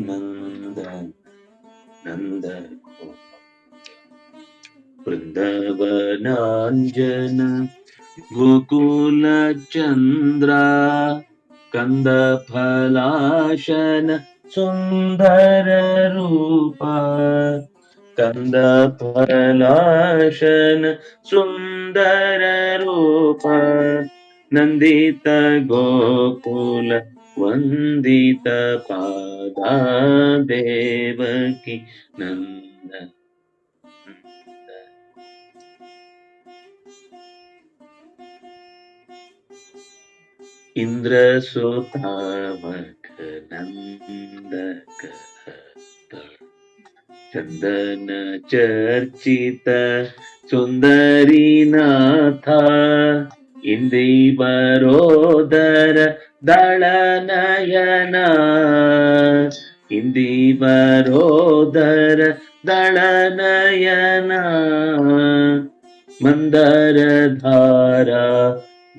नंदन नंद वृंदव नंजन गोकुल चंद्र कंद फलाशन सुंदर रूप कंद फलाशन सुंदर रूप नंदित गोकुल वन्दित पादा देवकी नन्द इन्द्रसुतामकनन्दक चन्दन चर्चित सुन्दरीनाथा इन्दैवरोदर दळनयन दलनयना दळनयन मन्दरधारा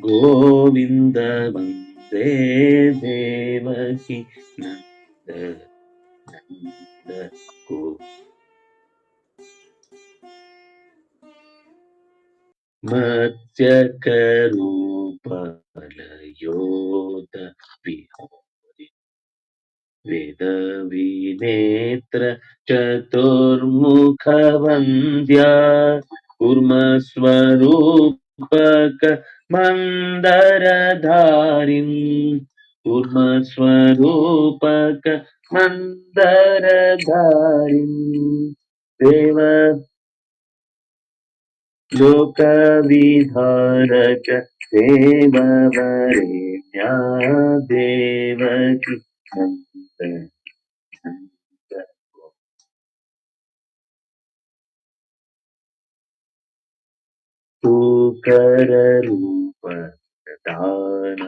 गोविन्द वन्दे धार नन्द नन्द नो मत्स्यकरूपलयो वेदविनेत्र चतुर्मुखवन्द्या कूर्मस्वरूपक मन्दरधारिम् कूर्मस्वरूपक मन्दरधारिम् देव लोकविधारक देववरेण्या देवकी तूकररूप दान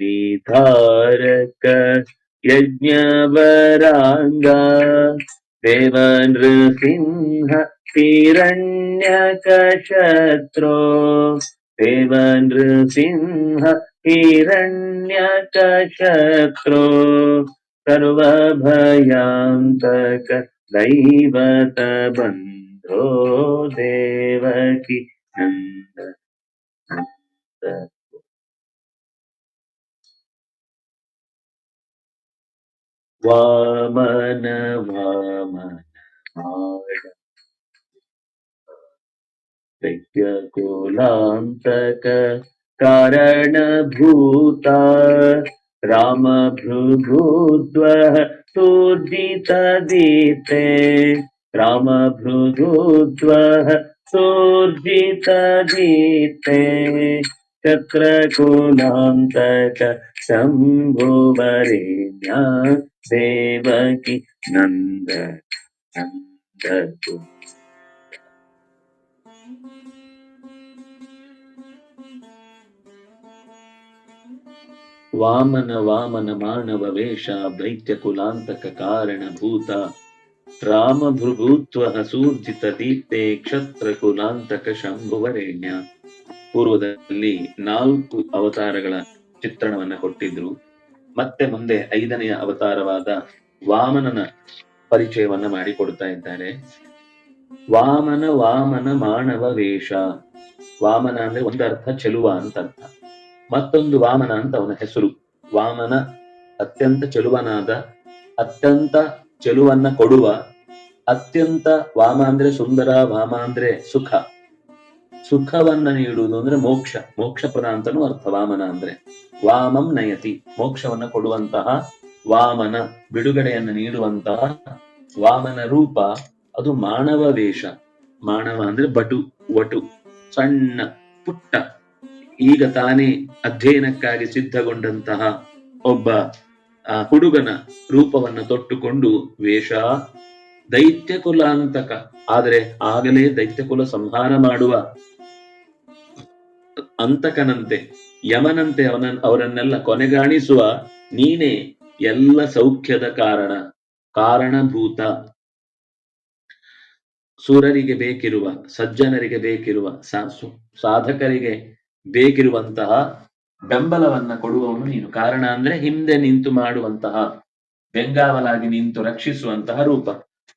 विधारक यज्ञवराङ्गा देवनृसिंह हिरण्यकशत्रो देवनृसिंह हिरण्यकशत्रो सर्वभयान्तक दैवत नंदो देवकी नंद नंद। वामन वामन यकुलांतक कारण भूता राम कारणभूता रामभृभुद्वः दीते रामभृभुद्वः सूर्जितदीप्ते चक्रकुलान्तक शम्भुवरेण्या देवकी नन्द नन्द ವಾಮನ ವಾಮನ ಮಾನವ ವೇಷ ದೈತ್ಯ ಕುಲಾಂತಕ ಕಾರಣ ಭೂತ ರಾಮ ಭೃಭೂತ್ವ ಸೂರ್ಜಿತ ದೀಪ್ತೆ ಕ್ಷತ್ರ ಕುಲಾಂತಕ ಶಂಭುವರೇಣ್ಯ. ಪೂರ್ವದಲ್ಲಿ ನಾಲ್ಕು ಅವತಾರಗಳ ಚಿತ್ರಣವನ್ನ ಕೊಟ್ಟಿದ್ರು. ಮತ್ತೆ ಮುಂದೆ ಐದನೆಯ ಅವತಾರವಾದ ವಾಮನನ ಪರಿಚಯವನ್ನ ಮಾಡಿಕೊಡ್ತಾ ಇದ್ದಾರೆ. ವಾಮನ ವಾಮನ ಮಾನವ ವೇಷ. ವಾಮನ ಅಂದ್ರೆ ಒಂದರ್ಥ ಚೆಲುವ ಅಂತ ಅರ್ಥ. ಮತ್ತೊಂದು ವಾಮನ ಅಂತ ಅವನ ಹೆಸರು. ವಾಮನ ಅತ್ಯಂತ ಚೆಲುವನಾದ ಅತ್ಯಂತ ಚೆಲುವನ್ನ ಕೊಡುವ ಅತ್ಯಂತ ವಾಮ ಅಂದ್ರೆ ಸುಂದರ ವಾಮ ಅಂದ್ರೆ ಸುಖ. ಸುಖವನ್ನ ನೀಡುವುದು ಅಂದ್ರೆ ಮೋಕ್ಷ. ಮೋಕ್ಷಪದ ಅಂತನೂ ಅರ್ಥ, ವಾಮನ ಅಂದ್ರೆ. ವಾಮಂ ನಯತಿ. ಮೋಕ್ಷವನ್ನ ಕೊಡುವಂತಹ ವಾಮನ, ಬಿಡುಗಡೆಯನ್ನ ನೀಡುವಂತಹ ವಾಮನ ರೂಪ, ಅದು ಮಾನವ ವೇಷ. ಮಾನವ ಅಂದ್ರೆ ಬಟು ವಟು ಸಣ್ಣ, ಪುಟ್ಟ. ಈಗ ತಾನೇ ಅಧ್ಯಯನಕ್ಕಾಗಿ ಸಿದ್ಧಗೊಂಡಂತಹ ಒಬ್ಬ ಹುಡುಗನ ರೂಪವನ್ನ ತೊಟ್ಟುಕೊಂಡು ವೇಷ ದೈತ್ಯ ಕುಲಾಂತಕ ಆದರೆ ಆಗಲೇ ದೈತ್ಯ ಕುಲ ಸಂಹಾರ ಮಾಡುವ ಅಂತಕನಂತೆ, ಯಮನಂತೆ ಅವನ ಅವರನ್ನೆಲ್ಲ ಕೊನೆಗಾಣಿಸುವ ನೀನೇ ಎಲ್ಲ ಸೌಖ್ಯದ ಕಾರಣ, ಕಾರಣಭೂತ. ಸೂರರಿಗೆ ಬೇಕಿರುವ, ಸಜ್ಜನರಿಗೆ ಬೇಕಿರುವ ಸಾಧಕರಿಗೆ ಬೇಕಿರುವಂತಹ ಬೆಂಬಲವನ್ನ ಕೊಡುವವನು ನೀನು. ಕಾರಣ ಅಂದ್ರೆ ಹಿಂದೆ ನಿಂತು ಮಾಡುವಂತಹ, ಬೆಂಗಾವಲಾಗಿ ನಿಂತು ರಕ್ಷಿಸುವಂತಹ ರೂಪ.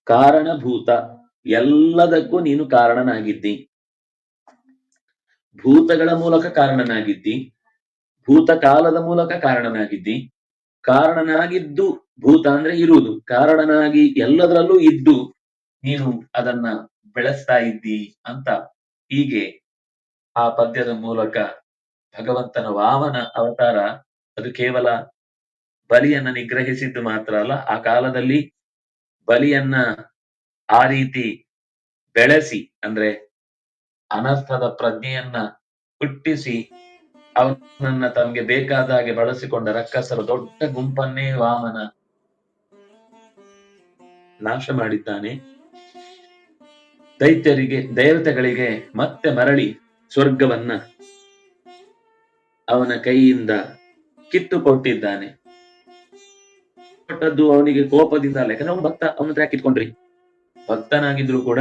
ಕಾರಣಭೂತ. ಎಲ್ಲದಕ್ಕೂ ನೀನು ಕಾರಣನಾಗಿದ್ದಿ. ಭೂತಗಳ ಮೂಲಕ ಕಾರಣನಾಗಿದ್ದಿ. ಭೂತಕಾಲದ ಮೂಲಕ ಕಾರಣನಾಗಿದ್ದಿ. ಕಾರಣನಾಗಿದ್ದು ಭೂತ ಅಂದ್ರೆ ಇರುವುದು. ಕಾರಣನಾಗಿ ಎಲ್ಲದರಲ್ಲೂ ಇದ್ದು ನೀನು ಅದನ್ನ ಬೆಳೆಸ್ತಾ ಇದ್ದಿ ಅಂತ ಹೀಗೆ ಆ ಪದ್ಯದ ಮೂಲಕ ಭಗವಂತನ ವಾಮನ ಅವತಾರ, ಅದು ಕೇವಲ ಬಲಿಯನ್ನ ನಿಗ್ರಹಿಸಿದ್ದು ಮಾತ್ರ ಅಲ್ಲ, ಆ ಕಾಲದಲ್ಲಿ ಬಲಿಯನ್ನ ಆ ರೀತಿ ಬೆಳೆಸಿ, ಅಂದ್ರೆ ಅನರ್ಥದ ಪ್ರಜ್ಞೆಯನ್ನ ಹುಟ್ಟಿಸಿ, ಅವನನ್ನ ತಮಗೆ ಬೇಕಾದ ಹಾಗೆ ಬಳಸಿಕೊಂಡ ರಕ್ಕಸರ ದೊಡ್ಡ ಗುಂಪನ್ನೇ ವಾಮನ ನಾಶ ಮಾಡಿದ್ದಾನೆ. ದೈತ್ಯರಿಗೆ, ದೇವತೆಗಳಿಗೆ ಮತ್ತೆ ಮರಳಿ ಸ್ವರ್ಗವನ್ನ ಅವನ ಕೈಯಿಂದ ಕಿತ್ತು ಕೊಟ್ಟಿದ್ದಾನೆ ಕೊಟ್ಟದ್ದು ಅವನಿಗೆ ಕೋಪದಿಂದ ಯಾಕಂದ್ರೆ ಅವನು ಭಕ್ತ, ಅವನ ಹತ್ರ ಕಿತ್ಕೊಂಡ್ರಿ? ಭಕ್ತನಾಗಿದ್ರು ಕೂಡ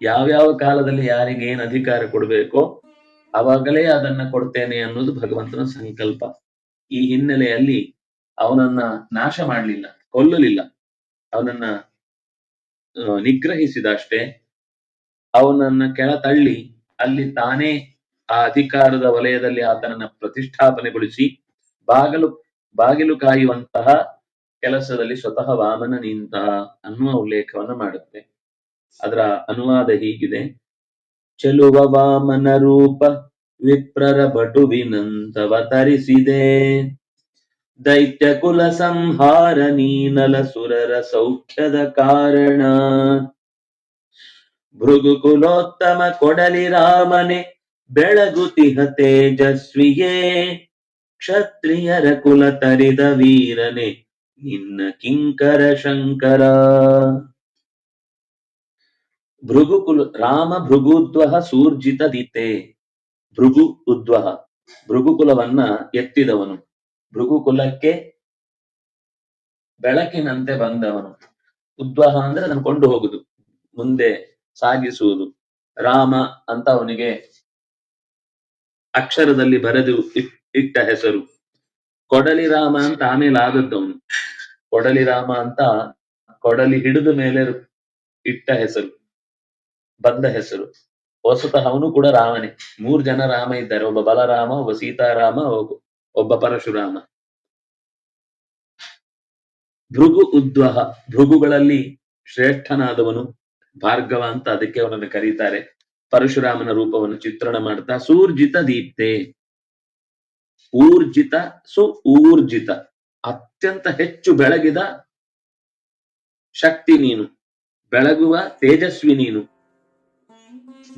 ಯಾವ್ಯಾವ ಕಾಲದಲ್ಲಿ ಯಾರಿಗೆ ಏನ್ ಅಧಿಕಾರ ಕೊಡ್ಬೇಕೋ ಅವಾಗಲೇ ಅದನ್ನ ಕೊಡ್ತೇನೆ ಅನ್ನೋದು ಭಗವಂತನ ಸಂಕಲ್ಪ. ಈ ಹಿನ್ನೆಲೆಯಲ್ಲಿ ಅವನನ್ನ ನಾಶ ಮಾಡಲಿಲ್ಲ, ಕೊಲ್ಲಲಿಲ್ಲ. ಅವನನ್ನ ನಿಗ್ರಹಿಸಿದ ಅಷ್ಟೇ ಅವನನ್ನ ಕೆಳ ತಳ್ಳಿ ಅಲ್ಲಿ ತಾನೇ ಆ ಅಧಿಕಾರದ ವಲಯದಲ್ಲಿ ಆತನನ್ನ ಪ್ರತಿಷ್ಠಾಪನೆಗೊಳಿಸಿ ಬಾಗಿಲು ಬಾಗಿಲು ಕಾಯುವಂತಹ ಕೆಲಸದಲ್ಲಿ ಸ್ವತಃ ವಾಮನ ನಿಂತ ಅನ್ನುವ ಉಲ್ಲೇಖವನ್ನು ಮಾಡುತ್ತೆ. ಅದರ ಅನುವಾದ ಹೀಗಿದೆ. ಚೆಲುವ ವಾಮನ ರೂಪ ವಿಪ್ರರ ಬಟುವಿನಂತವ ತರಿಸಿದೆ. ದೈತ್ಯ ಕುಲ ಸಂಹಾರ ನೀನಲ ಸುರರ ಸೌಖ್ಯದ ಕಾರಣ. ಭೃಗು ಕುಲೋತ್ತಮ ಕೊಡಲಿ ರಾಮನೆ ಬೆಳಗುತಿಹ ತೇಜಸ್ವಿಯೇ, ಕ್ಷತ್ರಿಯರ ಕುಲ ತರಿದ ವೀರನೆ, ನಿನ್ನ ಕಿಂಕರ ಶಂಕರ. ಭೃಗುಕುಲ ರಾಮ ಭೃಗುದ್ವಹ ಸೂರ್ಜಿತ ದಿತೆ ಭೃಗು ಉದ್ವಹ ಭೃಗುಕುಲವನ್ನ ಎತ್ತಿದವನು. ಭೃಗುಕುಲಕ್ಕೆ ಬೆಳಕಿನಂತೆ ಬಂದವನು. ಉದ್ವಹ ಅಂದ್ರೆ ಅದನ್ನು ಕೊಂಡು ಹೋಗುದು ಮುಂದೆ ಸಾಗಿಸುವುದು. ರಾಮ ಅಂತ ಅವನಿಗೆ ಅಕ್ಷರದಲ್ಲಿ ಬರೆದು ಇಟ್- ಇಟ್ಟ ಹೆಸರು. ಕೊಡಲಿ ರಾಮ ಅಂತ ಆಮೇಲೆ ಆದದ್ದವನು ಕೊಡಲಿ ರಾಮ ಅಂತ ಕೊಡಲಿ ಹಿಡಿದ ಮೇಲೆ ಇಟ್ಟ ಹೆಸರು, ಬಂದ ಹೆಸರು. ವಸ್ತುತಃ ಅವನು ಕೂಡ ರಾಮನೇ. ಮೂರ್ ಜನ ರಾಮ ಇದ್ದಾರೆ. ಒಬ್ಬ ಬಲರಾಮ, ಒಬ್ಬ ಸೀತಾರಾಮ ಒಬ್ಬ ಪರಶುರಾಮ. ಭೃಗು ಉದ್ವಹ. ಭೃಗುಗಳಲ್ಲಿ ಶ್ರೇಷ್ಠನಾದವನು ಭಾರ್ಗವ ಅಂತ ಅದಕ್ಕೆ ಅವನನ್ನು ಕರೀತಾರೆ. ಪರಶುರಾಮನ ರೂಪವನ್ನು ಚಿತ್ರಣ ಮಾಡ್ತಾ, ಸೂರ್ಜಿತ ದೀಪ್ತೆ. ಊರ್ಜಿತ, ಸು ಊರ್ಜಿತ. ಅತ್ಯಂತ ಹೆಚ್ಚು ಬೆಳಗಿದ ಶಕ್ತಿ ನೀನು. ಬೆಳಗುವ ತೇಜಸ್ವಿ ನೀನು.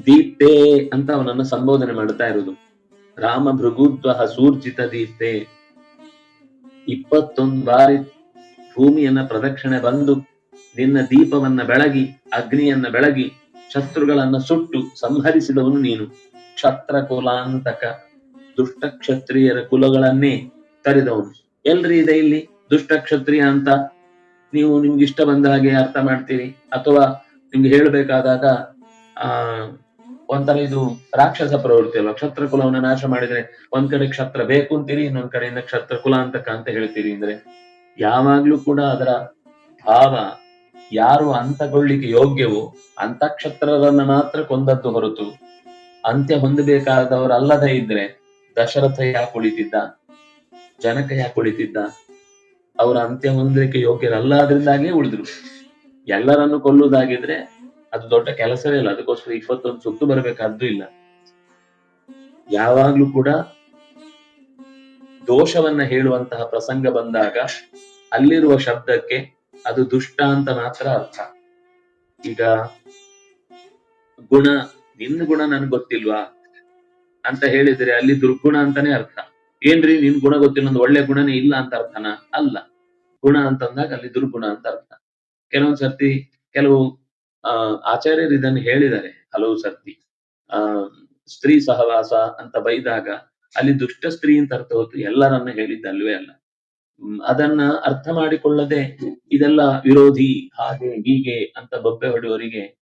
ದೀಪ್ತೆ ಅಂತ ಅವನನ್ನು ಸಂಬೋಧನೆ ಮಾಡ್ತಾ ಇರುವುದು ರಾಮ ಭೃಗುದ್ವಹ ಸೂರ್ಜಿತ ದೀಪ್ತೆ. ಇಪ್ಪತ್ತೊಂದು ಬಾರಿ ಭೂಮಿಯನ್ನ ಪ್ರದಕ್ಷಿಣೆ ಬಂದು ನಿನ್ನ ದೀಪವನ್ನ ಬೆಳಗಿ, ಅಗ್ನಿಯನ್ನ ಬೆಳಗಿ ಶತ್ರುಗಳನ್ನ ಸುಟ್ಟು ಸಂಹರಿಸಿದವನು ನೀನು. ಕ್ಷತ್ರ ಕುಲಾಂತಕ ದುಷ್ಟ ಕ್ಷತ್ರಿಯರ ಕುಲಗಳನ್ನೇ ತರಿದವನು ಎಲ್ರಿ ಇದೆ ಇಲ್ಲಿ? ದುಷ್ಟ ಕ್ಷತ್ರಿಯ ಅಂತ ನೀವು ನಿಮ್ಗೆ ಇಷ್ಟ ಬಂದ ಹಾಗೆ ಅರ್ಥ ಮಾಡ್ತೀರಿ? ಅಥವಾ ನಿಮ್ಗೆ ಹೇಳಬೇಕಾದಾಗ, ಆ, ಒಂಥರ ಇದು ರಾಕ್ಷಸ ಪ್ರವೃತ್ತಿ ಅಲ್ವಾ? ಕ್ಷತ್ರ ಕುಲವನ್ನ ನಾಶ ಮಾಡಿದ್ರೆ ಒಂದ್ ಕಡೆ ಕ್ಷತ್ರ ಬೇಕು ಅಂತೀರಿ, ಇನ್ನೊಂದ್ ಕಡೆಯಿಂದ ಕ್ಷತ್ರ ಕುಲಾಂತಕ ಅಂತ ಹೇಳ್ತೀರಿ ಅಂದ್ರೆ, ಯಾವಾಗ್ಲೂ ಕೂಡ ಅದರ ಭಾವ ಯಾರು ಅಂತಗೊಳ್ಳಿಕ್ಕೆ ಯೋಗ್ಯವೋ ಅಂತಕ್ಷತ್ರರನ್ನ ಮಾತ್ರ ಕೊಂದದ್ದು ಹೊರತು ಅಂತ್ಯ ಹೊಂದಬೇಕಾದವರಲ್ಲದೆ ಇದ್ರೆ ದಶರಥ ಯಾಕೆ ಉಳಿತಿದ್ದ ಜನಕ ಯಾಕೆ ಉಳಿತಿದ್ದ ಅವರ ಅಂತ್ಯ ಹೊಂದಲಿಕ್ಕೆ ಯೋಗ್ಯರಲ್ಲಾದ್ರಿಂದಾಗಲೇ ಉಳಿದ್ರು. ಎಲ್ಲರನ್ನು ಕೊಲ್ಲುವುದಾಗಿದ್ರೆ ಅದು ದೊಡ್ಡ ಕೆಲಸವೇ ಇಲ್ಲ. ಅದಕ್ಕೋಸ್ಕರ ಇಪ್ಪತ್ತೊಂದು ಸುತ್ತು ಬರಬೇಕಾದ್ದು ಇಲ್ಲ. ಯಾವಾಗ್ಲೂ ಕೂಡ ದೋಷವನ್ನ ಹೇಳುವಂತಹ ಪ್ರಸಂಗ ಬಂದಾಗ ಅಲ್ಲಿರುವ ಶಬ್ದಕ್ಕೆ ಅದು ದುಷ್ಟ ಅಂತ ಮಾತ್ರ ಅರ್ಥ. ಈಗ ಗುಣ, ನಿನ್ನ ಗುಣ ನನ್ಗೆ ಗೊತ್ತಿಲ್ವಾ? ಅಂತ ಹೇಳಿದ್ರೆ ಅಲ್ಲಿ ದುರ್ಗುಣ ಅಂತಾನೆ ಅರ್ಥ. ಏನ್ರಿ ನಿನ್ ಗುಣ ಗೊತ್ತಿಲ್ಲ ಒಂದು ಒಳ್ಳೆ ಗುಣನೇ ಇಲ್ಲ ಅಂತ ಅರ್ಥನ? ಅಲ್ಲ. ಗುಣ ಅಂತಂದಾಗ ಅಲ್ಲಿ ದುರ್ಗುಣ ಅಂತ ಅರ್ಥ. ಕೆಲವೊಂದ್ ಸರ್ತಿ ಕೆಲವು, ಆ, ಆಚಾರ್ಯರು ಇದನ್ನು ಹೇಳಿದ್ದಾರೆ. ಹಲವು ಸರ್ತಿ. ಆ, ಸ್ತ್ರೀ ಸಹವಾಸ ಅಂತ ಬೈದಾಗ ಅಲ್ಲಿ ದುಷ್ಟ ಸ್ತ್ರೀ ಅಂತ ಅರ್ಥ ಹೊತ್ತು ಎಲ್ಲರನ್ನ ಹೇಳಿದ್ದಲ್ವೇ ಅಲ್ಲ. ಅದನ್ನ ಅರ್ಥ ಮಾಡಿಕೊಳ್ಳದೆ ಇದೆಲ್ಲ ವಿರೋಧಿ ಹಾಗೆ ಹೀಗೆ ಅಂತ ಬೊಬ್ಬೆ ಹೊಡೆಯವರಿಗೆ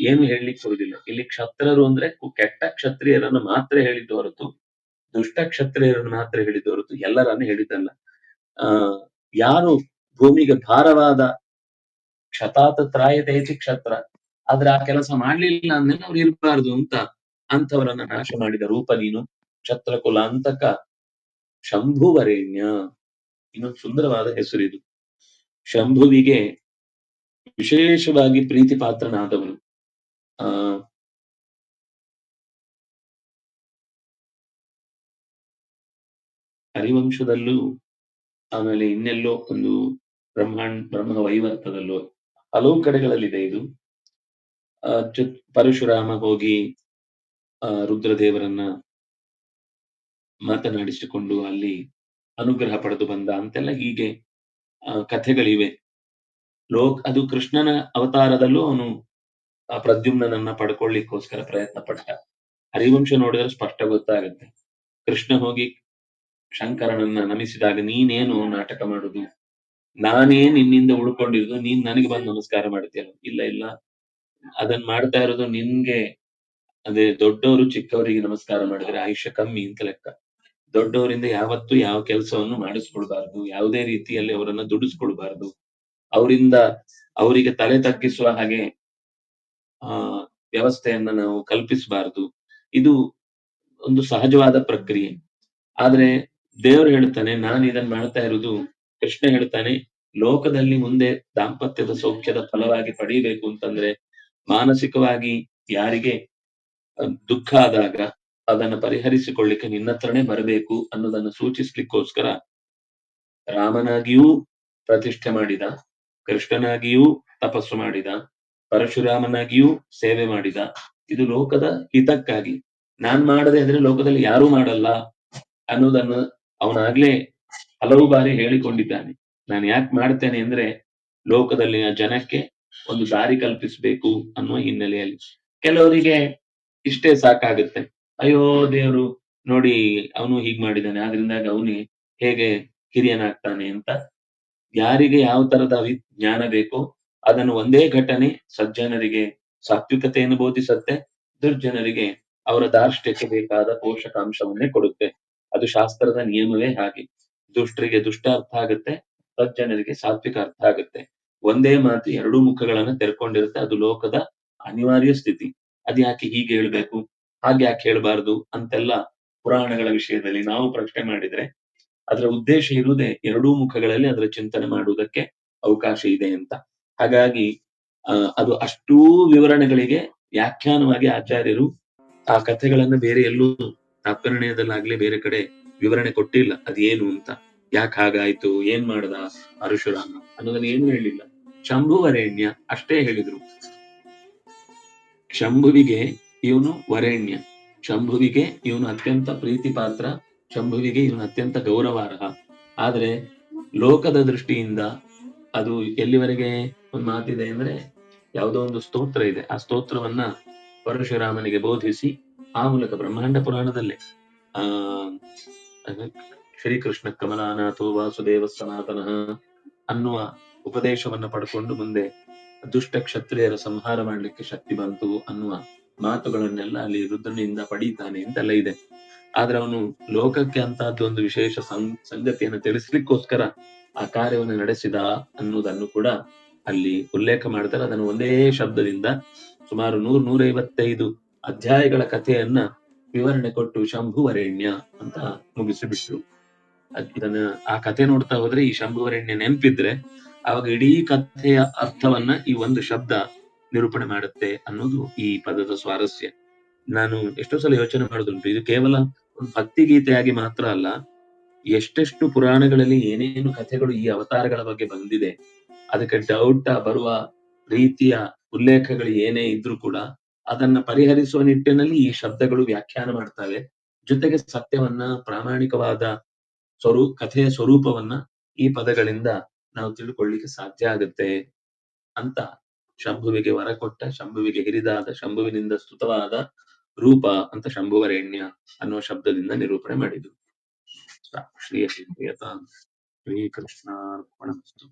ಏನು ಹೇಳಲಿಕ್ಕೆ ಹೋಗುದಿಲ್ಲ. ಇಲ್ಲಿ ಕ್ಷತ್ರರು ಅಂದ್ರೆ ಕೆಟ್ಟ ಕ್ಷತ್ರಿಯರನ್ನು ಮಾತ್ರ ಹೇಳಿದ್ದು ಹೊರತು, ದುಷ್ಟ ಕ್ಷತ್ರಿಯರನ್ನು ಮಾತ್ರ ಹೇಳಿದ್ದು ಹೊರತು ಎಲ್ಲರನ್ನು ಹೇಳಿದ್ದಲ್ಲ. ಆ, ಯಾರು ಭೂಮಿಗೆ ಭಾರವಾದ ಕ್ಷತಾತ ತ್ರಾಯತೇತಿ ಕ್ಷತ್ರ, ಆದ್ರೆ ಆ ಕೆಲಸ ಮಾಡ್ಲಿಲ್ಲ ಅಂದ್ರೆ ಅವ್ರು ಇರಬಾರ್ದು ಅಂತ ಅಂಥವರನ್ನ ನಾಶ ಮಾಡಿದ ರೂಪ ನೀನು ಕ್ಷತ್ರ ಕುಲಾಂತಕ ಶಂಭುವರೇಣ್ಯ. ಇನ್ನೊಂದು ಸುಂದರವಾದ ಹೆಸರಿದು ಶಂಭುವಿಗೆ ವಿಶೇಷವಾಗಿ ಪ್ರೀತಿ ಪಾತ್ರನಾದವನು. ಆ, ಹರಿವಂಶದಲ್ಲೂ ಆಮೇಲೆ ಇನ್ನೆಲ್ಲೋ ಒಂದು ಬ್ರಹ್ಮಾಂಡ ಬ್ರಹ್ಮ ವೈವರ್ತದಲ್ಲೋ ಹಲವು ಕಡೆಗಳಲ್ಲಿದೆ ಇದು. ಪರಶುರಾಮ ಹೋಗಿ, ಆ, ರುದ್ರದೇವರನ್ನ ಮಾತನಾಡಿಸಿಕೊಂಡು ಅಲ್ಲಿ ಅನುಗ್ರಹ ಪಡೆದು ಬಂದ ಅಂತೆಲ್ಲ ಹೀಗೆ ಕಥೆಗಳಿವೆ. ಲೋಕ್, ಅದು ಕೃಷ್ಣನ ಅವತಾರದಲ್ಲೂ ಅವನು ಆ ಪ್ರದ್ಯುಮ್ನನ್ನ ಪಡ್ಕೊಳ್ಳಿಕ್ಕೋಸ್ಕರ ಪ್ರಯತ್ನ ಪಟ್ಟ. ಹರಿವಂಶ ನೋಡಿದ್ರೆ ಸ್ಪಷ್ಟ ಗೊತ್ತಾಗುತ್ತೆ. ಕೃಷ್ಣ ಹೋಗಿ ಶಂಕರನನ್ನ ನಮಿಸಿದಾಗ, ನೀನೇನು ನಾಟಕ ಮಾಡುದು? ನಾನೇ ನಿನ್ನಿಂದ ಉಳ್ಕೊಂಡಿರೋದು, ನೀನ್ ನನಗೆ ಬಂದು ನಮಸ್ಕಾರ ಮಾಡ್ತೀಯ ಇಲ್ಲ ಇಲ್ಲ. ಅದನ್ನ ಮಾಡ್ತಾ ಇರೋದು ನಿನ್ಗೆ. ಅದೇ ದೊಡ್ಡವರು ಚಿಕ್ಕವರಿಗೆ ನಮಸ್ಕಾರ ಮಾಡಿದ್ರೆ ಆಯುಷ್ಯ ಕಮ್ಮಿ ಅಂತ ಲೆಕ್ಕ. ದೊಡ್ಡವರಿಂದ ಯಾವತ್ತೂ ಯಾವ ಕೆಲಸವನ್ನು ಮಾಡಿಸ್ಕೊಳ್ಬಾರ್ದು, ಯಾವುದೇ ರೀತಿಯಲ್ಲಿ ಅವರನ್ನ ದುಡಿಸ್ಕೊಳ್ಬಾರ್ದು. ಅವರಿಂದ ಅವರಿಗೆ ತಲೆ ತಗ್ಗಿಸುವ ಹಾಗೆ, ಆ, ವ್ಯವಸ್ಥೆಯನ್ನ ನಾವು ಕಲ್ಪಿಸಬಾರ್ದು. ಇದು ಒಂದು ಸಹಜವಾದ ಪ್ರಕ್ರಿಯೆ. ಆದ್ರೆ ದೇವರು ಹೇಳ್ತಾನೆ, ನಾನು ಇದನ್ನ ಮಾಡ್ತಾ ಇರುವುದು ಕೃಷ್ಣ ಹೇಳ್ತಾನೆ, ಲೋಕದಲ್ಲಿ ಮುಂದೆ ದಾಂಪತ್ಯದ ಸೌಖ್ಯದ ಫಲವಾಗಿ ಪಡೀಬೇಕು ಅಂತಂದ್ರೆ ಮಾನಸಿಕವಾಗಿ ಯಾರಿಗೆ ದುಃಖ ಆದಾಗ ಅದನ್ನ ಪರಿಹರಿಸಿಕೊಳ್ಳಿಕ್ಕೆ ನಿನ್ನತ್ರನೇ ಬರಬೇಕು ಅನ್ನೋದನ್ನ ಸೂಚಿಸ್ಲಿಕ್ಕೋಸ್ಕರ ರಾಮನಾಗಿಯೂ ಪ್ರತಿಷ್ಠೆ ಮಾಡಿದ, ಕೃಷ್ಣನಾಗಿಯೂ ತಪಸ್ಸು ಮಾಡಿದ, ಪರಶುರಾಮನಾಗಿಯೂ ಸೇವೆ ಮಾಡಿದ, ಇದು ಲೋಕದ ಹಿತಕ್ಕಾಗಿ. ನಾನ್ ಮಾಡದೆ ಅಂದ್ರೆ ಲೋಕದಲ್ಲಿ ಯಾರೂ ಮಾಡಲ್ಲ ಅನ್ನೋದನ್ನು ಅವನಾಗ್ಲೇ ಹಲವು ಬಾರಿ ಹೇಳಿಕೊಂಡಿದ್ದಾನೆ. ನಾನು ಯಾಕೆ ಮಾಡ್ತೇನೆ ಅಂದ್ರೆ ಲೋಕದಲ್ಲಿನ ಜನಕ್ಕೆ ಒಂದು ದಾರಿ ಕಲ್ಪಿಸಬೇಕು ಅನ್ನುವ ಹಿನ್ನೆಲೆಯಲ್ಲಿ. ಕೆಲವರಿಗೆ ಇಷ್ಟೇ ಸಾಕಾಗುತ್ತೆ. ಅಯ್ಯೋ ದೇವರು ನೋಡಿ ಅವನು ಹೀಗ್ ಮಾಡಿದ್ದಾನೆ, ಆದ್ರಿಂದಾಗಿ ಅವನೇ ಹೇಗೆ ಹಿರಿಯನಾಗ್ತಾನೆ ಅಂತ. ಯಾರಿಗೆ ಯಾವ ತರದ ಜ್ಞಾನ ಬೇಕೋ ಅದನ್ನು ಒಂದೇ ಘಟನೆ ಸಜ್ಜನರಿಗೆ, ಸಾತ್ವಿಕತೆಯನ್ನು ಬೋಧಿಸುತ್ತೆ, ದುರ್ಜನರಿಗೆ ಅವರ ದಾರ್ಷ್ಟ್ಯಕ್ಕೆ ಬೇಕಾದ ಪೋಷಕಾಂಶವನ್ನೇ ಕೊಡುತ್ತೆ. ಅದು ಶಾಸ್ತ್ರದ ನಿಯಮವೇ ಹಾಗೆ. ದುಷ್ಟರಿಗೆ ದುಷ್ಟ ಅರ್ಥ ಆಗುತ್ತೆ, ಸಜ್ಜನರಿಗೆ ಸಾತ್ವಿಕ ಅರ್ಥ ಆಗುತ್ತೆ. ಒಂದೇ ಮಾತು ಎರಡೂ ಮುಖಗಳನ್ನ ತೆರ್ಕೊಂಡಿರುತ್ತೆ, ಅದು ಲೋಕದ ಅನಿವಾರ್ಯ ಸ್ಥಿತಿ. ಅದ್ಯಾಕೆ ಹೀಗೆ ಹೇಳ್ಬೇಕು? ಹಾಗೆ ಯಾಕೆ ಹೇಳ್ಬಾರ್ದು ಅಂತೆಲ್ಲ ಪುರಾಣಗಳ ವಿಷಯದಲ್ಲಿ ನಾವು ಪ್ರಶ್ನೆ ಮಾಡಿದ್ರೆ ಅದರ ಉದ್ದೇಶ ಇರುವುದೇ ಎರಡೂ ಮುಖಗಳಲ್ಲಿ ಅದರ ಚಿಂತನೆ ಮಾಡುವುದಕ್ಕೆ ಅವಕಾಶ ಇದೆ ಅಂತ. ಹಾಗಾಗಿ ಅದು ಅಷ್ಟೂ ವಿವರಣೆಗಳಿಗೆ ವ್ಯಾಖ್ಯಾನವಾಗಿ ಆಚಾರ್ಯರು ಆ ಕಥೆಗಳನ್ನ ಬೇರೆ ಎಲ್ಲೂ ತಾತ್ಪರ್ಯದಲ್ಲಾಗ್ಲಿ ಬೇರೆ ಕಡೆ ವಿವರಣೆ ಕೊಟ್ಟಿಲ್ಲ. ಅದೇನು ಅಂತ. ಯಾಕೆ ಹಾಗಾಯ್ತು? ಏನ್ ಮಾಡ್ದ ಪರಶುರಾಮ ಅನ್ನೋದನ್ನ ಏನು ಹೇಳಿಲ್ಲ. ಶಂಭುವರೇಣ್ಯ ಅಷ್ಟೇ ಹೇಳಿದ್ರು. ಶಂಭುವಿಗೆ ಇವನು ವರೇಣ್ಯ. ಶಂಭುವಿಗೆ ಇವನು ಅತ್ಯಂತ ಪ್ರೀತಿ ಪಾತ್ರ ಶಂಭುವಿಗೆ ಇವನು ಅತ್ಯಂತ ಗೌರವಾರ್ಹ. ಆದ್ರೆ ಲೋಕದ ದೃಷ್ಟಿಯಿಂದ ಅದು ಎಲ್ಲಿವರೆಗೆ ಒಂದು ಮಾತಿದೆ ಅಂದ್ರೆ ಯಾವುದೋ ಒಂದು ಸ್ತೋತ್ರ ಇದೆ. ಆ ಸ್ತೋತ್ರವನ್ನ ಪರಶುರಾಮನಿಗೆ ಬೋಧಿಸಿ ಆ ಮೂಲಕ ಬ್ರಹ್ಮಾಂಡ ಪುರಾಣದಲ್ಲೇ. ಆ ಶ್ರೀಕೃಷ್ಣ ಕಮಲಾನಾಥೋ ವಾಸುದೇವ ಸನಾತನ ಅನ್ನುವ ಉಪದೇಶವನ್ನ ಪಡ್ಕೊಂಡು ಮುಂದೆ ದುಷ್ಟ ಕ್ಷತ್ರಿಯರ ಸಂಹಾರ ಮಾಡಲಿಕ್ಕೆ ಶಕ್ತಿ ಬಂತು ಅನ್ನುವ ಮಾತುಗಳನ್ನೆಲ್ಲ ಅಲ್ಲಿ ರುದ್ರನಿಂದ ಪಡೀತಾನೆ ಅಂತೆಲ್ಲ ಇದೆ. ಆದ್ರೆ ಅವನು ಲೋಕಕ್ಕೆ ಅಂತಹದ್ದು ಒಂದು ವಿಶೇಷ ಸಂಗತಿಯನ್ನು ತಿಳಿಸ್ಲಿಕ್ಕೋಸ್ಕರ ಆ ಕಾರ್ಯವನ್ನು ನಡೆಸಿದ ಅನ್ನೋದನ್ನು ಕೂಡ ಅಲ್ಲಿ ಉಲ್ಲೇಖ ಮಾಡ್ತಾರೆ. ಅದನ್ನು ಒಂದೇ ಶಬ್ದದಿಂದ ಸುಮಾರು ನೂರ್, ನೂರೈವತ್ತೈದು ಅಧ್ಯಾಯಗಳ ಕಥೆಯನ್ನ ವಿವರಣೆ ಕೊಟ್ಟು ಶಂಭುವರೇಣ್ಯ ಅಂತ ಮುಗಿಸಿಬಿಟ್ರು. ಇದನ್ನ ಆ ಕಥೆ ನೋಡ್ತಾ ಹೋದ್ರೆ ಈ ಶಂಭುವರೇಣ್ಯ ನೆನಪಿದ್ರೆ ಅವಾಗ ಇಡೀ ಕಥೆಯ ಅರ್ಥವನ್ನ ಈ ಒಂದು ಶಬ್ದ ನಿರೂಪಣೆ ಮಾಡುತ್ತೆ ಅನ್ನೋದು ಈ ಪದದ ಸ್ವಾರಸ್ಯ. ನಾನು ಎಷ್ಟೋ ಸಲ ಯೋಚನೆ ಮಾಡೋದುಂಟು, ಇದು ಕೇವಲ ಒಂದು ಭಕ್ತಿ ಗೀತೆಯಾಗಿ ಮಾತ್ರ ಅಲ್ಲ, ಎಷ್ಟೆಷ್ಟು ಪುರಾಣಗಳಲ್ಲಿ ಏನೇನು ಕಥೆಗಳು ಈ ಅವತಾರಗಳ ಬಗ್ಗೆ ಬಂದಿದೆ, ಅದಕ್ಕೆ ಡೌಟ್ ಬರುವ ರೀತಿಯ ಉಲ್ಲೇಖಗಳು ಏನೇ ಇದ್ರೂ ಕೂಡ ಅದನ್ನ ಪರಿಹರಿಸುವ ನಿಟ್ಟಿನಲ್ಲಿ ಈ ಶಬ್ದಗಳು ವ್ಯಾಖ್ಯಾನ ಮಾಡ್ತವೆ. ಜೊತೆಗೆ ಸತ್ಯವನ್ನ, ಪ್ರಾಮಾಣಿಕವಾದ ಸ್ವರೂ, ಕಥೆಯ ಸ್ವರೂಪವನ್ನ ಈ ಪದಗಳಿಂದ ನಾವು ತಿಳ್ಕೊಳ್ಳಿಕ್ಕೆ ಸಾಧ್ಯ ಆಗುತ್ತೆ ಅಂತ ಶಂಭುವಿಗೆ ವರ ಕೊಟ್ಟ, ಶಂಭುವಿಗೆ ಹಿರಿದಾದ, ಶಂಭುವಿನಿಂದ ಸ್ತುತವಾದ ರೂಪ ಅಂತ ಶಂಭುವರೇಣ್ಯ ಅನ್ನೋ ಶಬ್ದದಿಂದ ನಿರೂಪಣೆ ಮಾಡಿದ್ರು. ಶ್ರೀ ಶ್ರೀಕೃಷ್ಣಾರ್ಪಣಮಸ್ತು